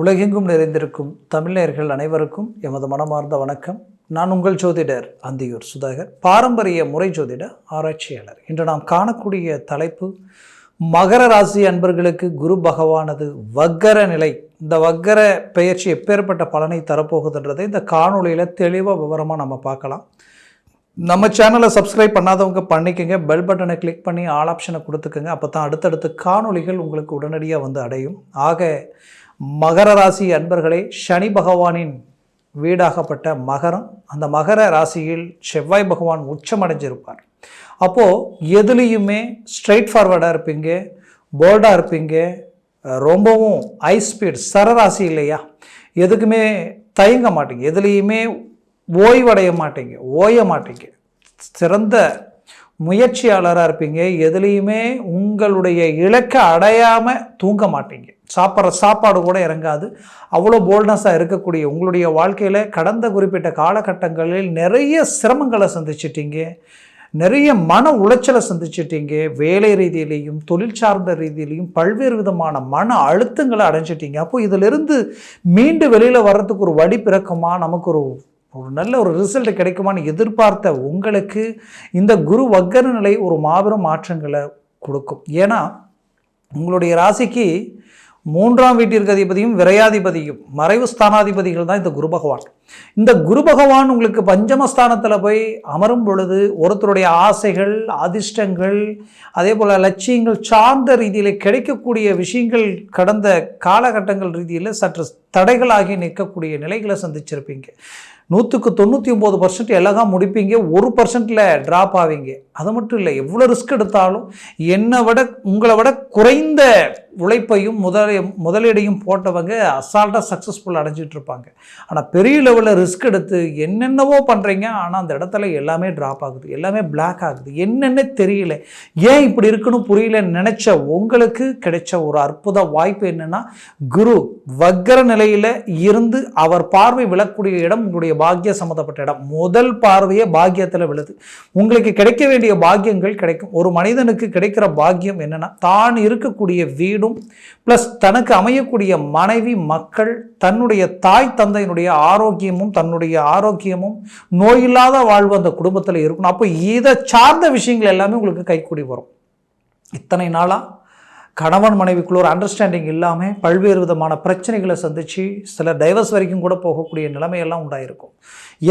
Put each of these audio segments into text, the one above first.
உலகெங்கும் நிறைந்திருக்கும் தமிழர்கள் அனைவருக்கும் எமது மனமார்ந்த வணக்கம். நான் உங்கள் ஜோதிடர் அந்தியூர் சுதாகர் பாரம்பரிய முறை ஜோதிட ஆராய்ச்சியாளர். இன்று நாம் காணக்கூடிய தலைப்பு மகர ராசி அன்பர்களுக்கு குரு பகவானது வக்கர நிலை. இந்த வக்கர பெயர்ச்சி எப்பேற்பட்ட பலனை தரப்போகுதுன்றதை இந்த காணொளியில் தெளிவாக விவரமாக நம்ம பார்க்கலாம். நம்ம சேனலை சப்ஸ்கிரைப் பண்ணாதவங்க பண்ணிக்கோங்க. பெல் பட்டனை கிளிக் பண்ணி ஆல் ஆப்ஷனை கொடுத்துக்கோங்க. அப்போ தான் அடுத்தடுத்த காணொலிகள் உங்களுக்கு உடனடியாக வந்து அடையும். ஆக மகர ராசி அன்பர்களே சனி பகவானின் வீடாகப்பட்ட மகரம். அந்த மகர ராசியில் செவ்வாய் பகவான் உச்சமடைஞ்சிருப்பார். அப்போது எதுலேயுமே ஸ்ட்ரைட் ஃபார்வர்டாக இருப்பீங்க போல்டாக இருப்பீங்க ரொம்பவும் ஹை ஸ்பீட் சரராசி இல்லையா? எதுக்குமே தயங்க மாட்டீங்க எதுலேயுமே ஓய்வடைய மாட்டீங்க ஓய மாட்டீங்க. சிறந்த முயற்சியாளராக இருப்பீங்க எதுலேயுமே உங்களுடைய இலக்கை அடையாமல் தூங்க மாட்டீங்க. சாப்பிட்ற சாப்பாடு கூட இறங்காது. அவ்வளோ போல்ட்னஸாக இருக்கக்கூடிய உங்களுடைய வாழ்க்கையில் கடந்த குறிப்பிட்ட காலகட்டங்களில் நிறைய சிரமங்களை சந்திச்சிட்டீங்க. நிறைய மன உளைச்சலை சந்திச்சிட்டீங்க. வேலை ரீதியிலையும் தொழில் சார்ந்த ரீதியிலையும் பல்வேறு விதமான மன அழுத்தங்களை அடைஞ்சிட்டீங்க. அப்போ இதிலிருந்து மீண்டு வெளியில் வர்றதுக்கு ஒரு வழி பிறக்குமா? நமக்கு ஒரு ஒரு நல்ல ஒரு ரிசல்ட் கிடைக்குமான்னு எதிர்பார்த்த உங்களுக்கு இந்த குரு வக்கர நிலை ஒரு மாபெரும் மாற்றங்களை கொடுக்கும். ஏன்னா உங்களுடைய ராசிக்கு மூன்றாம் வீட்டிற்கு அதிபதியும் விரையாதிபதியும் மறைவு ஸ்தானாதிபதிகள் தான் இந்த குரு பகவான். இந்த குரு பகவான் உங்களுக்கு பஞ்சமஸ்தானத்தில் போய் அமரும் பொழுது ஒருத்தருடைய ஆசைகள் அதிர்ஷ்டங்கள் அதே போல் லட்சியங்கள் சார்ந்த ரீதியில் கிடைக்கக்கூடிய விஷயங்கள் கடந்த காலகட்டங்கள் ரீதியில் சற்று தடைகளாகி நிற்கக்கூடிய நிலைகளை சந்திச்சிருப்பீங்க. நூற்றுக்கு தொண்ணூற்றி ஒம்பது பர்சன்ட் எல்லாம் முடிப்பீங்க ஒரு பர்சன்ட்டில் ட்ராப் ஆவீங்க. அது மட்டும் இல்லை எவ்வளோ ரிஸ்க் எடுத்தாலும் என்னை விட உங்களை விட குறைந்த உழைப்பையும் முதல முதலீடையும் போட்டவங்க அசால்ட்டாக சக்ஸஸ்ஃபுல் அடைஞ்சிட்டு இருப்பாங்க. ஆனால் பெரிய லெவலில் ரிஸ்க் எடுத்து என்னென்னவோ பண்ணுறீங்க ஆனால் அந்த இடத்துல எல்லாமே ட்ராப் ஆகுது எல்லாமே பிளாக் ஆகுது. என்னென்ன தெரியல. ஏன் இப்படி இருக்குன்னு புரியல நினச்ச உங்களுக்கு கிடைச்ச ஒரு அற்புத வாய்ப்பு என்னென்னா குரு வக்கர நிலையில் இருந்து அவர் பார்வை விழக்கூடிய இடம் உங்களுடைய பாக்கிய சம்மந்தப்பட்ட இடம். முதல் பார்வையே பாக்கியத்தில் விழுது. உங்களுக்கு கிடைக்க வேண்டிய பாக்கியங்கள் கிடைக்கும். ஒரு மனிதனுக்கு கிடைக்கிற பாக்கியம் என்னென்னா தான் இருக்கக்கூடிய வீடும் ப்ளஸ் தனக்கு அமையக்கூடிய மனைவி மக்கள் தன்னுடைய தாய் தந்தையினுடைய ஆரோக்கியமும் தன்னுடைய ஆரோக்கியமும் நோயில்லாத வாழ்வு அந்த குடும்பத்தில் இருக்கணும். அப்போ இதை சார்ந்த விஷயங்கள் எல்லாமே உங்களுக்கு கைக்கூடி வரும். இத்தனை நாளாக கணவன் மனைவிக்குள்ள ஒரு அண்டர்ஸ்டாண்டிங் இல்லாமல் பல்வேறு விதமான பிரச்சனைகளை சந்தித்து சில டைவர்ஸ் வரைக்கும் கூட போகக்கூடிய நிலைமையெல்லாம் உண்டாயிருக்கும்.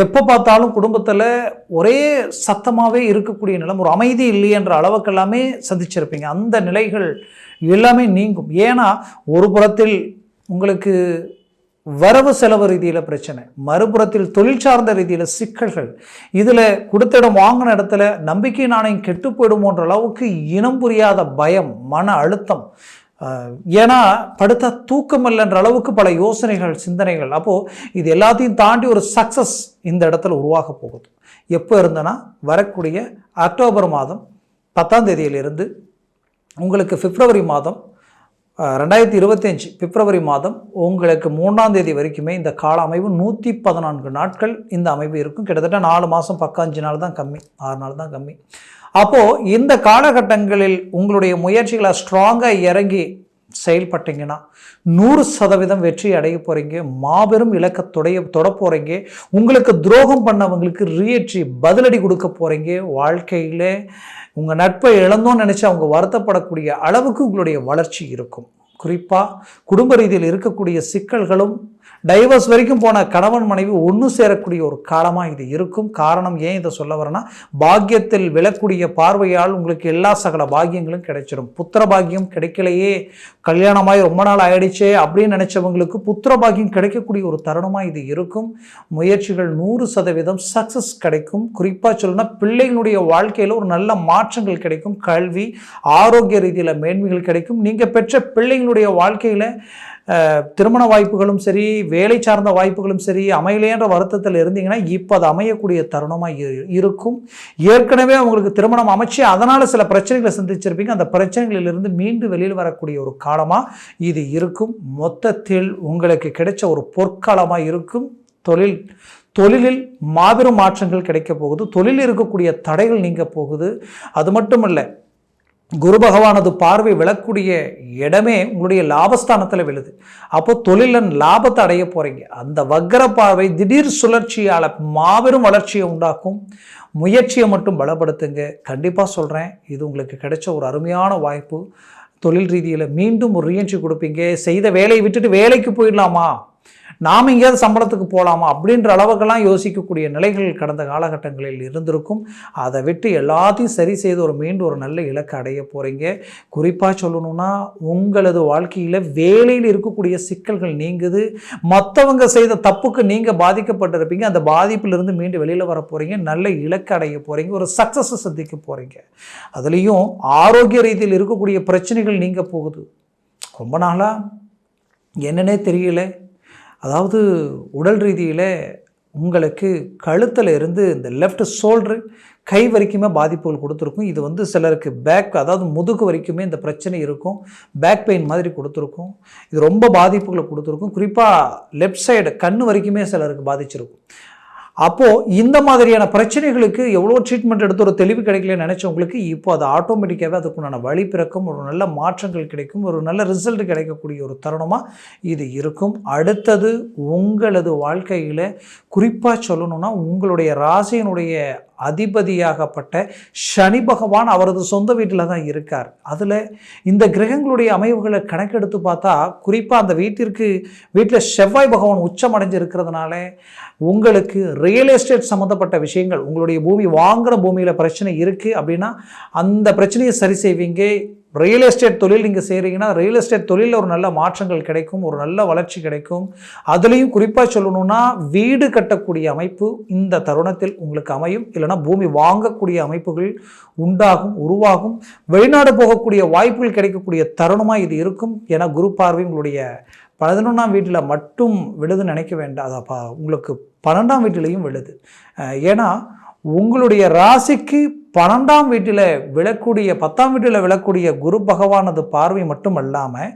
எப்போ பார்த்தாலும் குடும்பத்தில் ஒரே சத்தமாகவே இருக்கக்கூடிய நிலம் ஒரு அமைதி இல்லையென்ற அளவுக்கு எல்லாமே சந்திச்சிருப்பீங்க. அந்த நிலைகள் எல்லாமே நீங்கும். ஏன்னா ஒரு புறத்தில் உங்களுக்கு வரவு செலவு ரீதியில் பிரச்சனை மறுபுறத்தில் தொழில் சார்ந்த ரீதியில் சிக்கல்கள். இதில் கொடுத்த இடம் வாங்கின இடத்துல நம்பிக்கை நாணயம் கெட்டு போயிடுமோன்ற அளவுக்கு இனம் புரியாத பயம் மன அழுத்தம். ஏன்னா படுத்தா தூக்கம் இல்லைன்ற அளவுக்கு பல யோசனைகள் சிந்தனைகள். அப்போது இது எல்லாத்தையும் தாண்டி ஒரு சக்ஸஸ் இந்த இடத்துல உருவாக போகுது. எப்போ இருந்தனா வரக்கூடிய அக்டோபர் மாதம் பத்தாம் தேதியிலிருந்து உங்களுக்கு பிப்ரவரி மாதம் ரெண்டாயிரத்தி இருபத்தஞ்சி பிப்ரவரி மாதம் உங்களுக்கு மூணாம் தேதி வரைக்குமே இந்த கால அமைவு நூற்றி பதினான்கு நாட்கள் இந்த அமைவு இருக்கும். கிட்டத்தட்ட நாலு மாதம் பக்காஞ்சு நாள் தான் கம்மி ஆறு நாள் தான் கம்மி. அப்போது இந்த காலகட்டங்களில் உங்களுடைய முயற்சிகளை ஸ்ட்ராங்காக இறங்கி செயல்பட்டீங்கன்னா நூறு சதவீதம் வெற்றி அடைய போகிறீங்க மாபெரும் இலக்கை தொடைய தொட போகிறீங்க உங்களுக்கு துரோகம் பண்ணவங்களுக்கு ரீஎட்ரி பதிலடி கொடுக்க போகிறீங்க வாழ்க்கையில் உங்கள் நட்பை இழந்தோன்னு நினச்சி அவங்க வருத்தப்படக்கூடிய அளவுக்கு உங்களுடைய வளர்ச்சி இருக்கும். குறிப்பாக குடும்ப ரீதியில் இருக்கக்கூடிய சிக்கல்களும் டைவர்ஸ் வரைக்கும் போன கணவன் மனைவி ஒன்று சேரக்கூடிய ஒரு காலமாக இது இருக்கும். காரணம் ஏன் இதை சொல்ல வரேன்னா பாக்கியத்தில் விழக்கூடிய பார்வையால் உங்களுக்கு எல்லா சகல பாக்கியங்களும் கிடைச்சிடும் புத்திர பாக்கியம் கிடைக்கலையே கல்யாணமாய் ரொம்ப நாள் ஆயிடுச்சே அப்படின்னு நினச்சவங்களுக்கு புத்திர பாக்கியம் கிடைக்கக்கூடிய ஒரு தருணமாக இது இருக்கும். முயற்சிகள் நூறு சதவீதம் சக்ஸஸ் கிடைக்கும். குறிப்பாக சொல்லணும்னா பிள்ளைகளுடைய வாழ்க்கையில் ஒரு நல்ல மாற்றங்கள் கிடைக்கும். கல்வி ஆரோக்கிய ரீதியில் மேன்மைகள் கிடைக்கும். நீங்கள் பெற்ற பிள்ளைங்களுடைய வாழ்க்கையில் திருமண வாய்ப்புகளும் சரி வேலை சார்ந்த வாய்ப்புகளும் சரி அமையலையன்ற வருத்தத்தில் இருந்தீங்கன்னா இப்போ அது அமையக்கூடிய தருணமாக இருக்கும். ஏற்கனவே அவங்களுக்கு திருமணம் அமைச்சு அதனால் சில பிரச்சனைகளை சந்திச்சிருப்பீங்க. அந்த பிரச்சனைகளிலிருந்து மீண்டு வெளியில் வரக்கூடிய ஒரு காலமாக இது இருக்கும். மொத்தத்தில் உங்களுக்கு கிடைச்ச ஒரு பொற்காலமாக இருக்கும். தொழில் தொழிலில் மாபெரும் மாற்றங்கள் கிடைக்க போகுது. தொழிலில் இருக்கக்கூடிய தடைகள் நீங்க போகுது. அது மட்டும் இல்லை குரு பகவானது பார்வை விழக்கூடிய இடமே உங்களுடைய லாபஸ்தானத்தில் விழுது. அப்போ தொழிலன் லாபத்தை அடைய போகிறீங்க அந்த வக்கர பார்வை திடீர் சுழற்சியால் மாபெரும் வளர்ச்சியை உண்டாக்கும். முயற்சியை மட்டும் பலப்படுத்துங்க. கண்டிப்பாக சொல்கிறேன் இது உங்களுக்கு கிடைச்ச ஒரு அருமையான வாய்ப்பு. தொழில் ரீதியில் மீண்டும் ஒரு ரீஎன்ட்ரி கொடுப்பீங்க. செய்த வேலையை விட்டுட்டு வேலைக்கு போயிடலாமா? நாம் எங்கேயாவது சம்பளத்துக்கு போகலாமா அப்படின்ற அளவுக்கெல்லாம் யோசிக்கக்கூடிய நிலைகள் கடந்த காலகட்டங்களில் இருந்திருக்கும். அதை விட்டு எல்லாத்தையும் சரி செய்து ஒரு மீண்டும் ஒரு நல்ல இலக்கை அடைய போகிறீங்க குறிப்பாக சொல்லணும்னா உங்களது வாழ்க்கையில் வேலையில் இருக்கக்கூடிய சிக்கல்கள் நீங்குது. மற்றவங்க செய்த தப்புக்கு நீங்கள் பாதிக்கப்பட்டிருப்பீங்க. அந்த பாதிப்பிலிருந்து மீண்டும் வெளியில் வர போகிறீங்க நல்ல இலக்கு அடைய போகிறீங்க ஒரு சக்ஸஸை சந்திக்க போகிறீங்க அதுலேயும் ஆரோக்கிய ரீதியில் இருக்கக்கூடிய பிரச்சனைகள் நீங்க போகுது. ரொம்ப நாளாக என்னன்னே தெரியல. அதாவது உடல் ரீதியில் உங்களுக்கு கழுத்தில் இருந்து இந்த லெஃப்ட் ஷோல்டரு கை வரைக்குமே பாதிப்புகள் கொடுத்துருக்கும். இது வந்து சிலருக்கு பேக் அதாவது முதுகு வரைக்குமே இந்த பிரச்சனை இருக்கும். பேக் பெயின் மாதிரி கொடுத்துருக்கும். இது ரொம்ப பாதிப்புகளை கொடுத்துருக்கும். குறிப்பாக லெஃப்ட் சைடு கண் வரைக்குமே சிலருக்கு பாதிச்சிருக்கும். அப்போது இந்த மாதிரியான பிரச்சனைகளுக்கு எவ்வளோ ட்ரீட்மெண்ட் எடுத்து ஒரு தெளிவு கிடைக்கலன்னு நினச்சவங்களுக்கு இப்போ அது ஆட்டோமேட்டிக்காகவே அதுக்குண்டான வழி பிறக்கும் ஒரு நல்ல மாற்றங்கள் கிடைக்கும் ஒரு நல்ல ரிசல்ட் கிடைக்கக்கூடிய ஒரு தருணமாக இது இருக்கும். அடுத்தது உங்களது வாழ்க்கையில் குறிப்பாக சொல்லணும்னா உங்களுடைய ராசியினுடைய அதிபதியாகப்பட்ட சனி பகவான் அவரது சொந்த வீட்டில் தான் இருக்கார். அதில் இந்த கிரகங்களுடைய அமைவுகளை கணக்கெடுத்து பார்த்தா குறிப்பாக அந்த வீட்டிற்கு வீட்டில் செவ்வாய் பகவான் உச்சம் அடைஞ்சிருக்கிறதுனால உங்களுக்கு ரியல் எஸ்டேட் சம்மந்தப்பட்ட விஷயங்கள் உங்களுடைய பூமி வாங்குகிற பூமியில் பிரச்சனை இருக்குது அப்படின்னா அந்த பிரச்சனையை சரி செய்வீங்க. ரியல் எஸ்டேட் தொழில் நீங்கள் செய்கிறீங்கன்னா ரியல் எஸ்டேட் தொழிலில் ஒரு நல்ல மாற்றங்கள் கிடைக்கும் ஒரு நல்ல வளர்ச்சி கிடைக்கும். அதுலேயும் குறிப்பாக சொல்லணும்னா வீடு கட்டக்கூடிய அமைப்பு இந்த தருணத்தில் உங்களுக்கு அமையும். இல்லைனா பூமி வாங்கக்கூடிய அமைப்புகள் உண்டாகும் உருவாகும். வெளிநாடு போகக்கூடிய வாய்ப்புகள் கிடைக்கக்கூடிய தருணமாக இது இருக்கும். ஏன்னா குரு பார்வை உங்களுடைய பதினொன்றாம் வீட்டில் மட்டும் விழுதுன்னு நினைக்க வேண்டாம். அதை உங்களுக்கு பன்னெண்டாம் வீட்டிலையும் விழுது. ஏன்னா உங்களுடைய ராசிக்கு பன்னெண்டாம் வீட்டில் விழக்கூடிய பத்தாம் வீட்டில் விழக்கூடிய குரு பகவானது பார்வை மட்டும் அல்லாமல்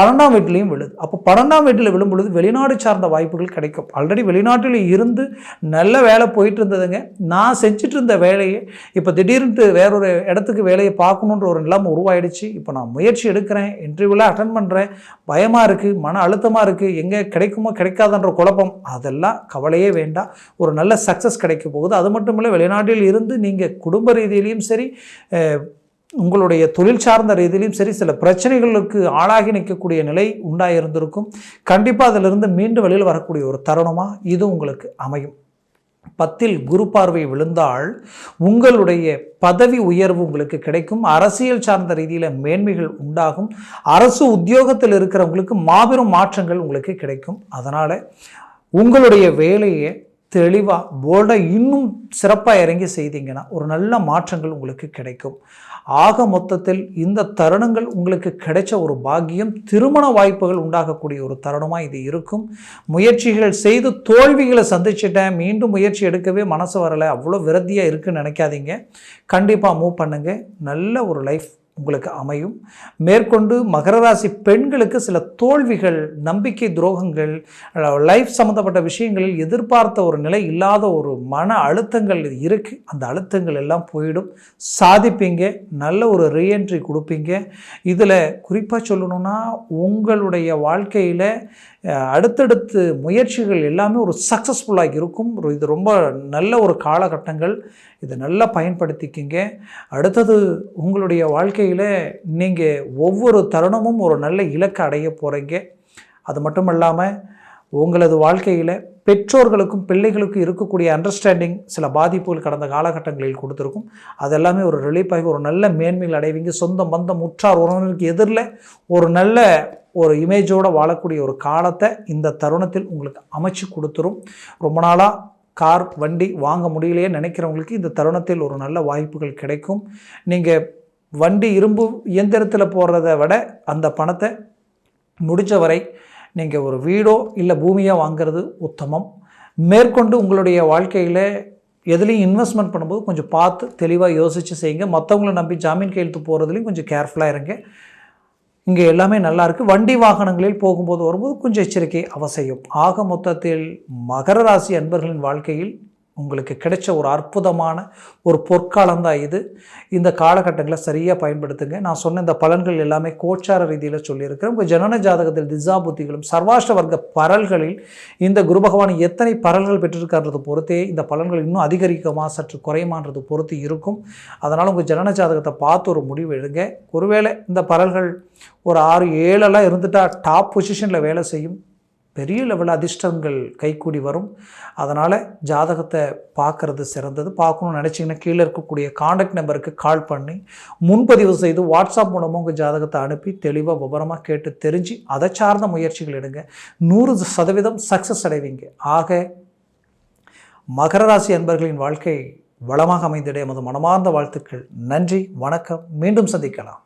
பன்னெண்டாம் வீட்டிலையும் விழுது. அப்போ பன்னெண்டாம் வீட்டில் விழும் பொழுது வெளிநாடு சார்ந்த வாய்ப்புகள் கிடைக்கும். ஆல்ரெடி வெளிநாட்டில் இருந்து நல்ல வேலை போயிட்டு இருந்ததுங்க நான் செஞ்சுட்டு இருந்த வேலையை இப்போ திடீர்னு வேறொரு இடத்துக்கு வேலையை பார்க்கணுன்ற ஒரு நிலைமை உருவாயிடுச்சு. இப்போ நான் முயற்சி எடுக்கிறேன் இன்டர்வியூவில் அட்டன் பண்ணுறேன் பயமாக இருக்குது மன அழுத்தமாக இருக்குது எங்கே கிடைக்குமோ கிடைக்காதன்ற குழப்பம். அதெல்லாம் கவலையே வேண்டாம். ஒரு நல்ல சக்ஸஸ் கிடைக்க போகுது. அது மட்டும் இல்லை வெளிநாட்டில் இருந்து நீங்கள் குடும்ப ரீதியிலையும் சரி உங்களுடைய தொழில் சார்ந்த ரீதியிலும் சரி சில பிரச்சனைகளுக்கு ஆளாகி நிற்கக்கூடிய நிலை உண்டாயிருந்திருக்கும். கண்டிப்பாக அதிலிருந்து மீண்டும் வெளியில் வரக்கூடிய ஒரு தருணமாக இது உங்களுக்கு அமையும். பத்தில் குரு பார்வை விழுந்தால் உங்களுடைய பதவி உயர்வு உங்களுக்கு கிடைக்கும். அரசியல் சார்ந்த ரீதியில் மேன்மைகள் உண்டாகும். அரசு உத்தியோகத்தில் இருக்கிறவங்களுக்கு மாபெரும் மாற்றங்கள் உங்களுக்கு கிடைக்கும். அதனால் உங்களுடைய வேலையை தெளிவாக போல்டாக இன்னும் சிறப்பாக இறங்கி செய்தீங்கன்னா ஒரு நல்ல மாற்றங்கள் உங்களுக்கு கிடைக்கும். ஆக மொத்தத்தில் இந்த தருணங்கள் உங்களுக்கு கிடைச்ச ஒரு பாக்கியம் திருமண வாய்ப்புகள் உண்டாகக்கூடிய ஒரு தருணமாக இது இருக்கும். முயற்சிகள் செய்து தோல்விகளை சந்திச்சிட்டேன் மீண்டும் முயற்சி எடுக்கவே மனசு வரலை அவ்வளோ விரத்தியாக இருக்குன்னு நினைக்காதீங்க. கண்டிப்பாக மூவ் பண்ணுங்கள் நல்ல ஒரு லைஃப் உங்களுக்கு அமையும். மேற்கொண்டு மகர ராசி பெண்களுக்கு சில தோல்விகள் நம்பிக்கை துரோகங்கள் லைஃப் சம்மந்தப்பட்ட விஷயங்களில் எதிர்பார்த்த ஒரு நிலை இல்லாத ஒரு மன அழுத்தங்கள் இருக்குது அந்த அழுத்தங்கள் எல்லாம் போயிடும். சாதிப்பீங்க நல்ல ஒரு ரீஎன்ட்ரி கொடுப்பீங்க. இதில் குறிப்பாக சொல்லணும்னா உங்களுடைய வாழ்க்கையில் அடுத்தடுத்து முயற்சிகள் எல்லாமே ஒரு சக்ஸஸ்ஃபுல்லாக இருக்கும் இது ரொம்ப நல்ல ஒரு காலகட்டங்கள். இதை நல்லா பயன்படுத்திக்கிங்க. அடுத்தது உங்களுடைய வாழ்க்கையில் நீங்கள் ஒவ்வொரு தருணமும் ஒரு நல்ல இலக்கை அடைய போகிறீங்க அது மட்டும் இல்லாமல் உங்களது வாழ்க்கையில் பெற்றோர்களுக்கும் பிள்ளைகளுக்கும் இருக்கக்கூடிய அண்டர்ஸ்டாண்டிங் சில பாதிப்புகள் கடந்த காலகட்டங்களில் கொடுத்துருக்கும். அதெல்லாமே ஒரு ரிலீஃப் ஆகி ஒரு நல்ல மேன்மைகள் அடைவீங்க. சொந்த பந்தம் உற்றார் உறவினருக்கு எதிரில் ஒரு நல்ல ஒரு இமேஜோடு வாழக்கூடிய ஒரு காலத்தை இந்த தருணத்தில் உங்களுக்கு அமைச்சு கொடுத்துரும். ரொம்ப நாளாக கார் வண்டி வாங்க முடியலையே நினைக்கிறவங்களுக்கு இந்த தருணத்தில் ஒரு நல்ல வாய்ப்புகள் கிடைக்கும். நீங்கள் வண்டி இரும்பு இயந்திரத்தில் போடுறத விட அந்த பணத்தை முடிஞ்ச வரை நீங்கள் ஒரு வீடோ இல்லை பூமியோ வாங்கிறது உத்தமம். மேற்கொண்டு உங்களுடைய வாழ்க்கையில் எதுலேயும் இன்வெஸ்ட்மெண்ட் பண்ணும்போது கொஞ்சம் பார்த்து தெளிவாக யோசித்து செய்யுங்க. மற்றவங்கள நம்பி ஜாமீன் கையெழுத்து போகிறதுலையும் கொஞ்சம் கேர்ஃபுல்லாக இருங்க. இங்கே எல்லாமே நல்லா இருக்குது வண்டி வாகனங்களில் போகும்போது வரும்போது கொஞ்சம் எச்சரிக்கை அவசியம். ஆக மொத்தத்தில் மகர ராசி அன்பர்களின் வாழ்க்கையில் உங்களுக்கு கிடைச்ச ஒரு அற்புதமான ஒரு பொற்காலம் தான் இது. இந்த காலகட்டங்களை சரியாக பயன்படுத்துங்க. நான் சொன்ன இந்த பலன்கள் எல்லாமே கோச்சார ரீதியில் சொல்லியிருக்கிறேன். உங்கள் ஜனன ஜாதகத்தில் திசா புத்திகளும் சர்வாஷ்ட வர்க்க பரல்களில் இந்த குரு பகவான் எத்தனை பரல்கள் பெற்றிருக்கார்றது பொறுத்தே இந்த பலன்கள் இன்னும் அதிகரிக்குமா சற்று குறையுமான்றது பொறுத்து இருக்கும். அதனால் உங்கள் ஜனன ஜாதகத்தை பார்த்து ஒரு முடிவு எடுங்க. ஒருவேளை இந்த பரல்கள் ஒரு ஆறு ஏழெல்லாம் இருந்துட்டால் டாப் பொசிஷனில் வேலை செய்யும். பெரிய லெவலில் அதிர்ஷ்டங்கள் கைக்கூடி வரும். அதனால் ஜாதகத்தை பார்க்குறது சிறந்தது. பார்க்கணும்னு நினச்சிங்கன்னா கீழே இருக்கக்கூடிய காண்டாக்ட் நம்பருக்கு கால் பண்ணி முன்பதிவு செய்து வாட்ஸ்அப் மூலமாக உங்கள் ஜாதகத்தை அனுப்பி தெளிவாக விவரமாக கேட்டு தெரிஞ்சு அதை சார்ந்த முயற்சிகள் எடுங்க. நூறு சதவீதம் சக்ஸஸ் அடைவீங்க. ஆக மகர ராசி அன்பர்களின் வாழ்க்கை வளமாக அமைந்திட எமது மனமார்ந்த வாழ்த்துக்கள். நன்றி வணக்கம். மீண்டும் சந்திக்கலாம்.